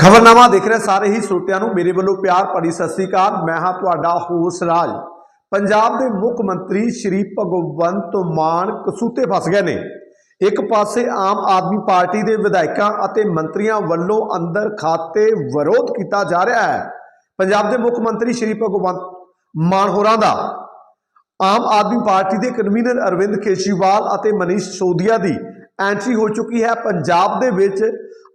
ਖਬਰਨਾਮਾ ਦੇਖ ਰਹੇ ਸਾਰੇ ਹੀ ਸਰੋਤਿਆਂ ਨੂੰ ਮੇਰੇ ਵੱਲੋਂ ਪਿਆਰ ਭਰੀ ਸਤਿ ਸ੍ਰੀ ਅਕਾਲ। ਮੈਂ ਹਾਂ ਤੁਹਾਡਾ ਹੋਸ ਰਾਜ। ਪੰਜਾਬ ਦੇ ਮੁੱਖ ਮੰਤਰੀ ਸ਼੍ਰੀ ਭਗਵੰਤ ਮਾਨ ਕਸੂਤੇ ਫਸ ਗਏ ਨੇ। ਇੱਕ ਪਾਸੇ ਆਮ ਆਦਮੀ ਪਾਰਟੀ ਦੇ ਵਿਧਾਇਕਾਂ ਅਤੇ ਮੰਤਰੀਆਂ ਵੱਲੋਂ ਅੰਦਰ ਖਾਤੇ ਵਿਰੋਧ ਕੀਤਾ ਜਾ ਰਿਹਾ ਹੈ। ਪੰਜਾਬ ਦੇ ਮੁੱਖ ਮੰਤਰੀ ਸ਼੍ਰੀ ਭਗਵੰਤ ਮਾਨ ਹੋਰਾਂ ਦਾ। ਆਮ ਆਦਮੀ ਪਾਰਟੀ ਦੇ ਕਨਵੀਨਰ ਅਰਵਿੰਦ ਕੇਜਰੀਵਾਲ ਅਤੇ ਮਨੀਸ਼ ਸੋਧੀਆ ਦੀ ਐਂਟਰੀ ਹੋ ਚੁੱਕੀ ਹੈ। ਪੰਜਾਬ ਦੇ ਵਿੱਚ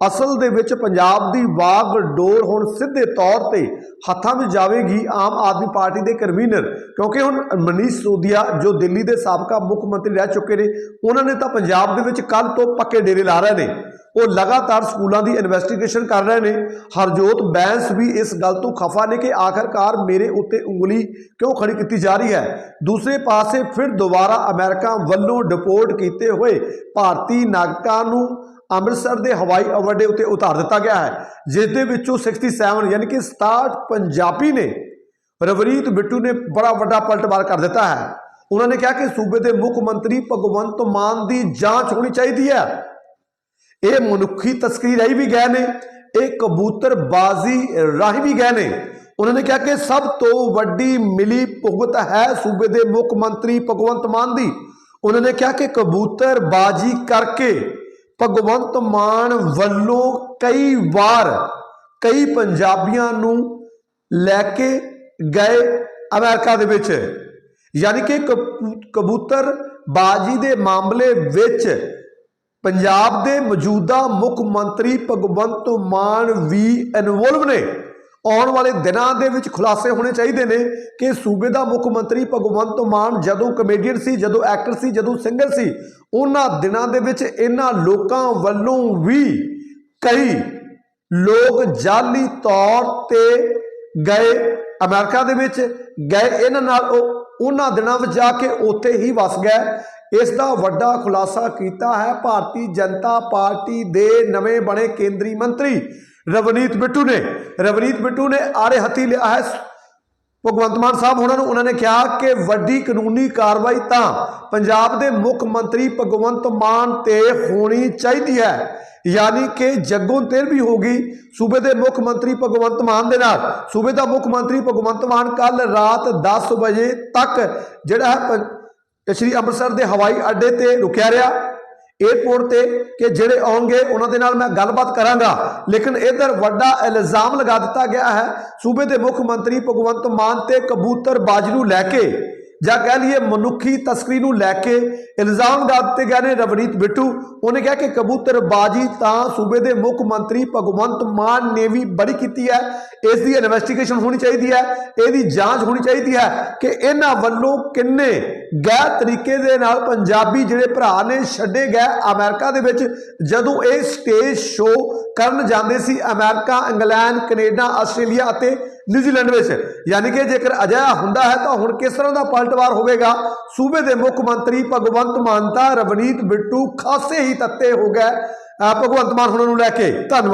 ਅਸਲ ਦੇ ਵਿੱਚ ਪੰਜਾਬ ਦੀ ਵਾਗ ਡੋਰ ਹੁਣ ਸਿੱਧੇ ਤੌਰ ਤੇ ਹੱਥਾਂ ਵਿੱਚ ਜਾਵੇਗੀ ਆਮ ਆਦਮੀ ਪਾਰਟੀ ਦੇ ਕਨਵੀਨਰ। ਕਿਉਂਕਿ ਹੁਣ ਮਨੀਸ਼ ਸੋਧੀਆ, ਜੋ ਦਿੱਲੀ ਦੇ ਸਾਬਕਾ ਮੁੱਖ ਮੰਤਰੀ ਰਹਿ ਚੁੱਕੇ ਨੇ, ਉਹਨਾਂ ਨੇ ਤਾਂ ਪੰਜਾਬ ਦੇ ਵਿੱਚ ਕੱਲ ਤੋਂ ਪੱਕੇ ਡੇਰੇ ਲਾ ਰਹੇ ਨੇ। ਉਹ ਲਗਾਤਾਰ ਸਕੂਲਾਂ ਦੀ ਇਨਵੈਸਟੀਗੇਸ਼ਨ ਕਰ ਰਹੇ ਨੇ। ਹਰਜੋਤ ਬੈਂਸ ਵੀ ਇਸ ਗੱਲ ਤੋਂ ਖਫਾ ਨੇ ਕਿ ਆਖਰਕਾਰ ਮੇਰੇ ਉੱਤੇ ਉਂਗਲੀ ਕਿਉਂ ਖੜੀ ਕੀਤੀ ਜਾ ਰਹੀ ਹੈ। ਦੂਸਰੇ ਪਾਸੇ ਫਿਰ ਦੁਬਾਰਾ ਅਮਰੀਕਾ ਵੱਲੋਂ ਡਿਪੋਰਟ ਕੀਤੇ ਹੋਏ ਭਾਰਤੀ ਨਾਗਰਿਕਾਂ ਨੂੰ ਅੰਮ੍ਰਿਤਸਰ ਦੇ ਹਵਾਈ ਅੱਡੇ ਉੱਤੇ ਉਤਾਰ ਦਿੱਤਾ ਗਿਆ ਹੈ ਜਿਸ ਦੇ ਵਿੱਚੋਂ 67 ਯਾਨੀ ਕਿ 67 ਪੰਜਾਬੀ ਨੇ ਰਵਰੀਤ ਬਿੱਟੂ ਨੇ ਬੜਾ ਵੱਡਾ ਪਲਟਵਾਰ ਕਰ ਦਿੱਤਾ ਹੈ। ਉਹਨਾਂ ਨੇ ਕਿਹਾ ਕਿ ਸੂਬੇ ਦੇ ਮੁੱਖ ਮੰਤਰੀ ਭਗਵੰਤ ਮਾਨ ਦੀ ਜਾਂਚ ਹੋਣੀ ਚਾਹੀਦੀ ਹੈ। ਇਹ ਮਨੁੱਖੀ ਤਸਕਰੀ ਰਹੀ ਵੀ ਗਏ ਨੇ, ਇਹ ਕਬੂਤਰਬਾਜ਼ੀ ਰਾਹੀਂ ਵੀ ਗਏ ਨੇ। ਉਹਨਾਂ ਨੇ ਕਿਹਾ ਕਿ ਸਭ ਤੋਂ ਵੱਡੀ ਮਿਲੀ ਭੁਗਤ ਹੈ ਸੂਬੇ ਦੇ ਮੁੱਖ ਮੰਤਰੀ ਭਗਵੰਤ ਮਾਨ ਦੀ। ਉਹਨਾਂ ਨੇ ਕਿਹਾ ਕਿ ਕਬੂਤਰਬਾਜ਼ੀ ਕਰਕੇ ਭਗਵੰਤ ਮਾਨ ਵੱਲੋਂ ਕਈ ਵਾਰ ਕਈ ਪੰਜਾਬੀਆਂ ਨੂੰ ਲੈ ਕੇ ਗਏ ਅਮਰੀਕਾ ਦੇ ਵਿੱਚ। ਯਾਨੀ ਕਿ ਕਬੂ- ਕਬੂਤਰਬਾਜ਼ੀ ਦੇ ਮਾਮਲੇ ਵਿੱਚ ਪੰਜਾਬ ਦੇ ਮੌਜੂਦਾ ਮੁੱਖ ਮੰਤਰੀ ਭਗਵੰਤ ਮਾਨ ਵੀ ਇਨਵੋਲਵ ਨੇ। ਆਉਣ ਵਾਲੇ ਦਿਨਾਂ ਦੇ ਵਿੱਚ ਖੁਲਾਸੇ ਹੋਣੇ ਚਾਹੀਦੇ ਨੇ ਕਿ ਸੂਬੇ ਦਾ ਮੁੱਖ ਮੰਤਰੀ ਭਗਵੰਤ ਮਾਨ ਜਦੋਂ ਕਮੇਡੀਅਨ ਸੀ, ਜਦੋਂ ਐਕਟਰ ਸੀ, ਜਦੋਂ ਸਿੰਗਰ ਸੀ, ਉਹਨਾਂ ਦਿਨਾਂ ਦੇ ਵਿੱਚ ਇਹਨਾਂ ਲੋਕਾਂ ਵੱਲੋਂ ਵੀ ਕਈ ਲੋਕ ਜਾਲੀ ਤੌਰ ਤੇ ਗਏ ਅਮਰੀਕਾ ਦੇ ਵਿੱਚ, ਗਏ ਇਹਨਾਂ ਨਾਲ ਉਹਨਾਂ ਦਿਨਾਂ ਵਿੱਚ ਜਾ ਕੇ ਉੱਥੇ ਹੀ ਵਸ ਗਏ। ਇਸ ਦਾ ਵੱਡਾ ਖੁਲਾਸਾ ਕੀਤਾ ਹੈ ਭਾਰਤੀ ਜਨਤਾ ਪਾਰਟੀ ਦੇ ਨਵੇਂ ਬਣੇ ਕੇਂਦਰੀ ਮੰਤਰੀ ਰਵਨੀਤ ਬਿੱਟੂ ਨੇ, ਰਵਨੀਤ ਬਿੱਟੂ ਨੇ ਆੜੇ ਹੱਥੀ ਲਿਆ ਹੈ। ਭਗਵੰਤ ਮਾਨ ਸਾਹਿਬ ਉਹਨਾਂ ਨੂੰ ਉਹਨਾਂ ਨੇ ਕਿਹਾ ਕਿ ਵੱਡੀ ਕਾਨੂੰਨੀ ਕਾਰਵਾਈ ਤਾਂ ਪੰਜਾਬ ਦੇ ਮੁੱਖ ਮੰਤਰੀ ਭਗਵੰਤ ਮਾਨ ਤੇ ਹੋਣੀ ਚਾਹੀਦੀ ਹੈ। ਯਾਨੀ ਕਿ ਜੱਗੋਂ ਤੇਰ ਵੀ ਹੋਗੀ ਸੂਬੇ ਦੇ ਮੁੱਖ ਮੰਤਰੀ ਭਗਵੰਤ ਮਾਨ ਦੇ ਨਾਲ। ਸੂਬੇ ਦਾ ਮੁੱਖ ਮੰਤਰੀ ਭਗਵੰਤ ਮਾਨ ਕੱਲ ਰਾਤ 10 ਵਜੇ ਤੱਕ ਜਿਹੜਾ ਹੈ ਪੰ- ਸ਼੍ਰੀ ਅੰਮ੍ਰਿਤਸਰ ਦੇ ਹਵਾਈ ਅੱਡੇ ਤੇ ਰੁਕਿਆ ਰਿਹਾ। ਏਅਰਪੋਰਟ ਤੇ ਕਿ ਜਿਹੜੇ ਆਉਣਗੇ, ਉਹਨਾਂ ਦੇ ਨਾਲ ਮੈਂ ਗੱਲਬਾਤ ਕਰਾਂਗਾ। ਲੇਕਿਨ ਇਧਰ ਵੱਡਾ ਇਲਜ਼ਾਮ ਲਗਾ ਦਿੱਤਾ ਗਿਆ ਹੈ। ਸੂਬੇ ਦੇ ਮੁੱਖ ਮੰਤਰੀ ਭਗਵੰਤ ਮਾਨ ਤੇ ਕਬੂਤਰਬਾਜ਼ ਨੂੰ ਲੈ ਕੇ ਜਾਂ ਕਹਿ ਲਈਏ ਮਨੁੱਖੀ ਤਸਕਰੀ ਨੂੰ ਲੈ ਕੇ ਇਲਜ਼ਾਮ ਲਗਾ ਦਿੱਤੇ ਗਏ ਨੇ ਰਵਨੀਤ ਬਿੱਟੂ। ਉਹਨੇ ਕਿਹਾ ਕਿ ਕਬੂਤਰਬਾਜ਼ੀ ਤਾਂ ਸੂਬੇ ਦੇ ਮੁੱਖ ਮੰਤਰੀ ਭਗਵੰਤ ਮਾਨ ਨੇ ਵੀ ਬੜੀ ਕੀਤੀ ਹੈ। ਇਸ ਦੀ ਇਨਵੈਸਟੀਗੇਸ਼ਨ ਹੋਣੀ ਚਾਹੀਦੀ ਹੈ। ਇਹਦੀ ਜਾਂਚ ਹੋਣੀ ਚਾਹੀਦੀ ਹੈ ਕਿ ਇਹਨਾਂ ਵੱਲੋਂ ਕਿੰਨੇ ਗੈਰ ਤਰੀਕੇ ਦੇ ਨਾਲ ਪੰਜਾਬੀ ਜਿਹੜੇ ਭਰਾ ਨੇ ਛੱਡੇ ਗਏ ਅਮਰੀਕਾ ਦੇ ਵਿੱਚ। ਜਦੋਂ ਇਹ ਸਟੇਜ ਸ਼ੋਅ ਕਰਨ ਜਾਂਦੇ ਸੀ ਅਮਰੀਕਾ, ਇੰਗਲੈਂਡ, ਕੈਨੇਡਾ, ਆਸਟ੍ਰੇਲੀਆ ਅਤੇ ਨਿਊਜ਼ੀਲੈਂਡ ਵਿੱਚ। ਯਾਨੀ ਕਿ ਜੇਕਰ ਅਜਿਹਾ ਹੁੰਦਾ ਹੈ ਤਾਂ ਹੁਣ ਕਿਸ ਤਰ੍ਹਾਂ ਦਾ ਪਲਟਵਾਰ ਹੋਵੇਗਾ? ਸੂਬੇ ਦੇ ਮੁੱਖ ਮੰਤਰੀ ਭਗਵੰਤ ਮਾਨ ਤਾਂ ਰਵਨੀਤ ਬਿੱਟੂ ਖਾਸੇ ਹੀ ਤੱਤੇ ਹੋ ਗਏ। ਅਹ ਭਗਵੰਤ ਮਾਨ ਹੁਣਾਂ ਨੂੰ ਲੈ ਕੇ ਧੰਨਵਾਦ।